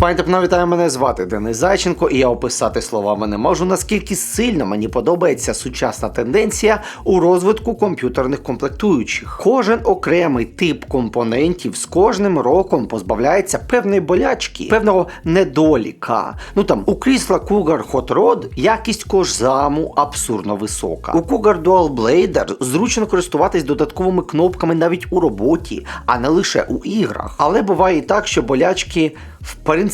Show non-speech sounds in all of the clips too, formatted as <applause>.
Пані та вітаю, мене звати Денис Зайченко, і я описати словами не можу, наскільки сильно мені подобається сучасна тенденція у розвитку комп'ютерних комплектуючих. Кожен окремий тип компонентів з кожним роком позбавляється певної болячки, певного недоліка. Ну там у крісла Cougar Hot Rod якість кожзаму абсурдно висока. У Cougar Dual Blader зручно користуватись додатковими кнопками навіть у роботі, а не лише у іграх. Але буває і так, що болячки в принципі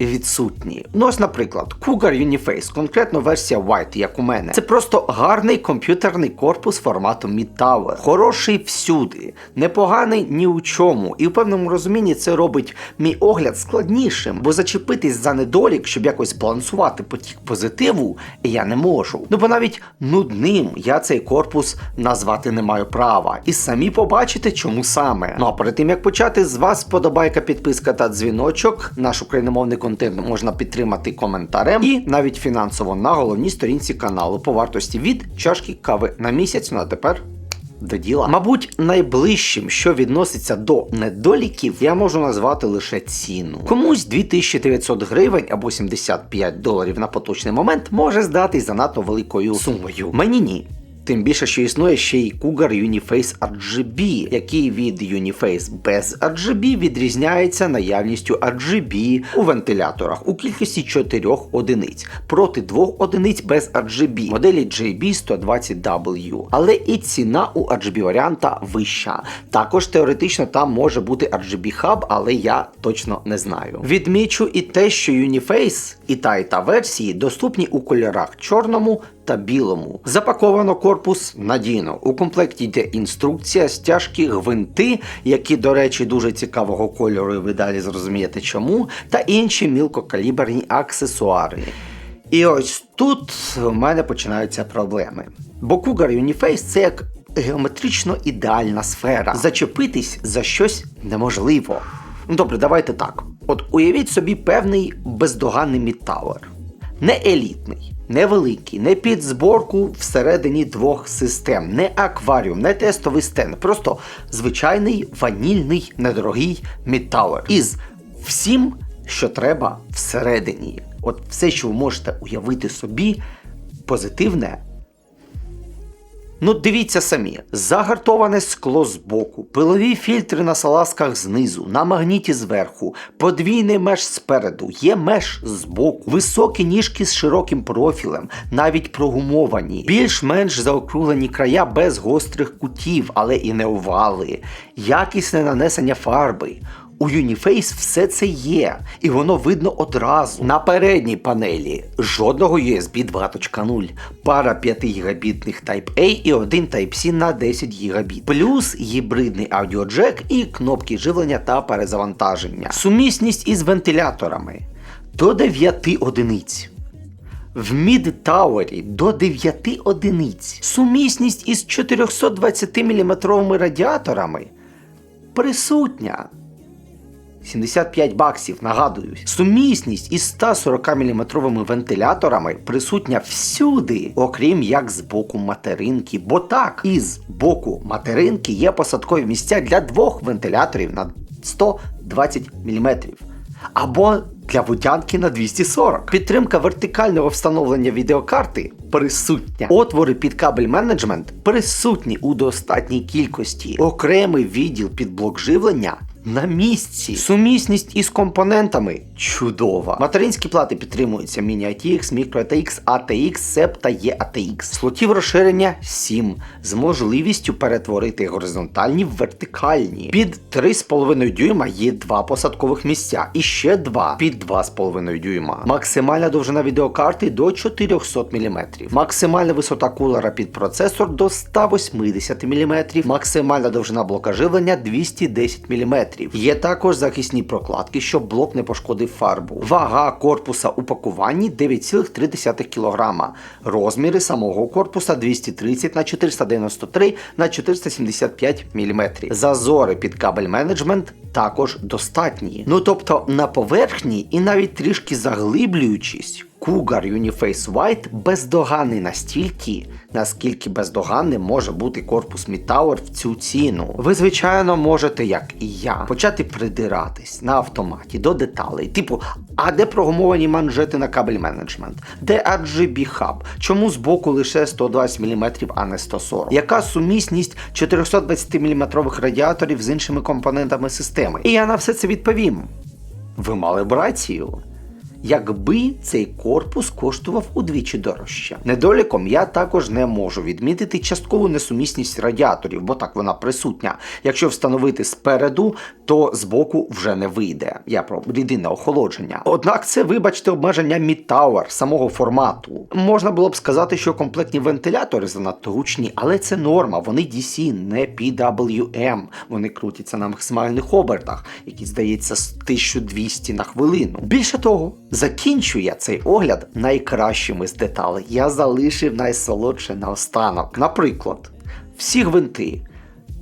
відсутні. Ну ось, наприклад, Cougar Uniface, конкретно версія White, як у мене. Це просто гарний комп'ютерний корпус формату Mid Tower. Хороший всюди, непоганий ні у чому. І в певному розумінні це робить мій огляд складнішим, бо зачепитись за недолік, щоб якось балансувати потік позитиву, я не можу. Ну бо навіть нудним я цей корпус назвати не маю права. І самі побачите, чому саме. Ну а перед тим як почати, з вас подобайка, підписка та дзвіночок. Наш україномовний контент можна підтримати коментарем і навіть фінансово на головній сторінці каналу по вартості від чашки кави на місяць. Ну а тепер. До діла. Мабуть, найближчим, що відноситься до недоліків, я можу назвати лише ціну. Комусь 2900 гривень або 75 доларів на поточний момент може здатись занадто великою сумою. Мені ні. Тим більше, що існує ще й Cougar Uniface RGB, який від Uniface без RGB відрізняється наявністю RGB у вентиляторах у кількості 4 одиниць проти 2 одиниць без RGB моделі JB120W. Але і ціна у RGB варіанта вища. Також теоретично там може бути RGB хаб, але я точно не знаю. Відмічу і те, що Uniface і та і та версії доступні у кольорах чорному та білому. Запаковано корпус надійно. У комплекті йде інструкція, стяжки, гвинти, які, до речі, дуже цікавого кольору, і ви далі зрозумієте чому, та інші мілкокаліберні аксесуари. І ось тут у мене починаються проблеми. Бо Cougar Uniface це як геометрично ідеальна сфера. Зачепитись за щось неможливо. Добре, давайте так. От уявіть собі певний бездоганний мідтауер. Не елітний, не великий, не під зборку всередині двох систем, не акваріум, не тестовий стенд. Просто звичайний ванільний недорогий металер Із всім, що треба всередині. От все, що ви можете уявити собі, позитивне. Ну, дивіться самі: загартоване скло збоку, пилові фільтри на салазках знизу, на магніті зверху, подвійний меш спереду, є меш збоку, високі ніжки з широким профілем, навіть прогумовані, більш-менш заокруглені края без гострих кутів, але і не овали, якісне нанесення фарби. У Uniface все це є, і воно видно одразу. На передній панелі жодного USB 2.0, пара 5 гігабітних Type-A і один Type-C на 10 гігабіт, плюс гібридний аудіоджек і кнопки живлення та перезавантаження. Сумісність із вентиляторами до 9 одиниць. В мід-тауері до 9 одиниць. Сумісність із 420 мм радіаторами присутня. 75 баксів, нагадую. Сумісність із 140 мм вентиляторами присутня всюди, окрім як з боку материнки. Бо так, із боку материнки є посадкові місця для двох вентиляторів на 120 мм. Або для водянки на 240. Підтримка вертикального встановлення відеокарти присутня. Отвори під кабель менеджмент присутні у достатній кількості. Окремий відділ під блок живлення на місці. Сумісність із компонентами чудова. Материнські плати підтримуються Mini ATX, Micro ATX, ATX, SEP та EATX. Слотів розширення 7 з можливістю перетворити горизонтальні в вертикальні. Під 3,5 дюйма є два посадкових місця і ще два під 2,5 дюйма. Максимальна довжина відеокарти до 400 мм. Максимальна висота кулера під процесор до 180 мм. Максимальна довжина блока живлення 210 мм. Є також захисні прокладки, щоб блок не пошкодив фарбу. Вага корпуса у пакуванні 9,3 кг. Розміри самого корпуса 230 на 493 на 475 мм. Зазори під кабель менеджмент також достатні. Ну тобто на поверхні і навіть трішки заглиблюючись. Cougar Uniface White бездоганний настільки, наскільки бездоганний може бути корпус Tower в цю ціну. Ви, звичайно, можете, як і я, почати придиратись на автоматі до деталей, типу, а де прогумовані манжети на кабель менеджмент? Де RGB Hub? Чому збоку лише 120 мм, а не 140? Яка сумісність 420 мм радіаторів з іншими компонентами системи? І я на все це відповім. Ви мали б рацію. Якби цей корпус коштував удвічі дорожче. Недоліком я також не можу відмітити часткову несумісність радіаторів, бо так вона присутня. Якщо встановити спереду, то збоку вже не вийде. Я про рідинне охолодження. Однак це, вибачте, обмеження Mid самого формату. Можна було б сказати, що комплектні вентилятори занадто гучні, але це норма. Вони DC, не PWM. Вони крутяться на максимальних обертах, які здається з 1200 на хвилину. Більше того, закінчую я цей огляд найкращими з деталей. Я залишив найсолодше наостанок. Наприклад, всі гвинти.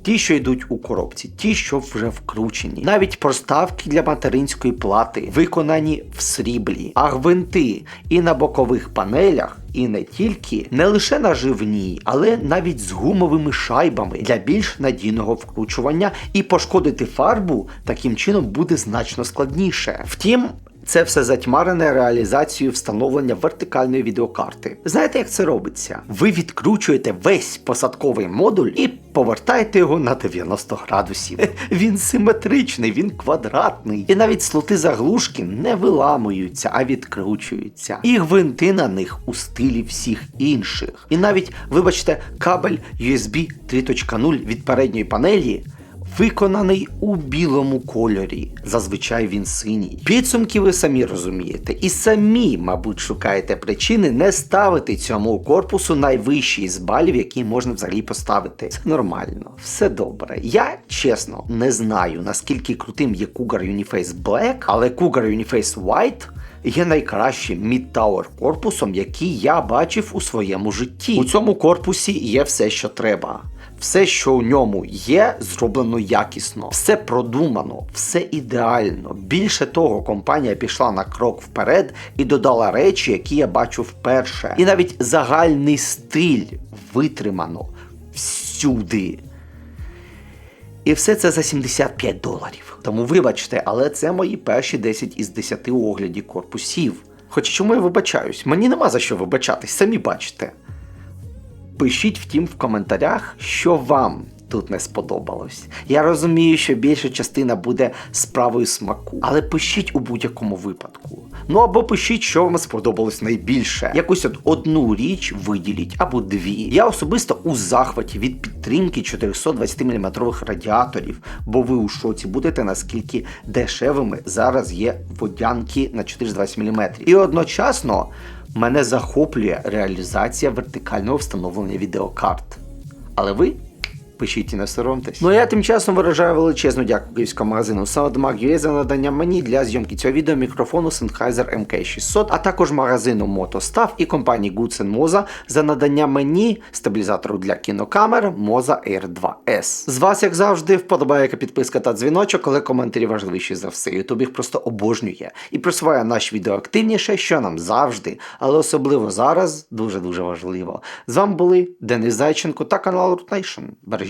Ті, що йдуть у коробці, ті, що вже вкручені. Навіть проставки для материнської плати виконані в сріблі, а гвинти і на бокових панелях, і не тільки не лише наживні, але навіть з гумовими шайбами для більш надійного вкручування, і пошкодити фарбу таким чином буде значно складніше. Втім. Це все затьмарене реалізацією встановлення вертикальної відеокарти. Знаєте, як це робиться? Ви відкручуєте весь посадковий модуль і повертаєте його на 90 градусів. <laughs> Він симетричний, він квадратний. І навіть слоти заглушки не виламуються, а відкручуються. І гвинти на них у стилі всіх інших. І навіть, вибачте, кабель USB 3.0 від передньої панелі виконаний у білому кольорі. Зазвичай він синій. Підсумки ви самі розумієте, і самі, мабуть, шукаєте причини не ставити цьому корпусу найвищий з балів, який можна взагалі поставити. Це нормально, все добре. Я чесно не знаю наскільки крутим є Cougar Uniface Black, але Cougar Uniface White є найкращим Mid-Tower корпусом, який я бачив у своєму житті. У цьому корпусі є все, що треба. Все, що у ньому є, зроблено якісно, все продумано, все ідеально. Більше того, компанія пішла на крок вперед і додала речі, які я бачу вперше. І навіть загальний стиль витримано всюди. І все це за 75 доларів. Тому вибачте, але це мої перші 10 із 10 оглядів корпусів. Хоч чому я вибачаюсь? Мені нема за що вибачатись, самі бачите. Пишіть, втім, в коментарях, що вам тут не сподобалось. Я розумію, що більша частина буде справою смаку, але пишіть у будь-якому випадку. Ну або пишіть, що вам сподобалось найбільше. Якусь от одну річ виділіть або дві. Я особисто у захваті від підтримки 420 мм радіаторів, бо ви у шоці будете, наскільки дешевими зараз є водянки на 420 мм. І одночасно. Мене захоплює реалізація вертикального встановлення відеокарт. Але ви пишіть і не соромтесь. Ну а я тим часом виражаю величезну дяку київському магазину SoundMag.ua за надання мені для зйомки цього відео мікрофону Sennheiser MK600, а також магазину MotoStav і компанії Goodsen Moza за надання мені стабілізатору для кінокамер Moza Air 2S. З вас, як завжди, вподобайка, підписка та дзвіночок, але коментарі важливіші за все. Ютуб їх просто обожнює і просуває наш відео активніше, що нам завжди, але особливо зараз дуже-дуже важливо. З вами були Денис Зайченко та канал Root Nation.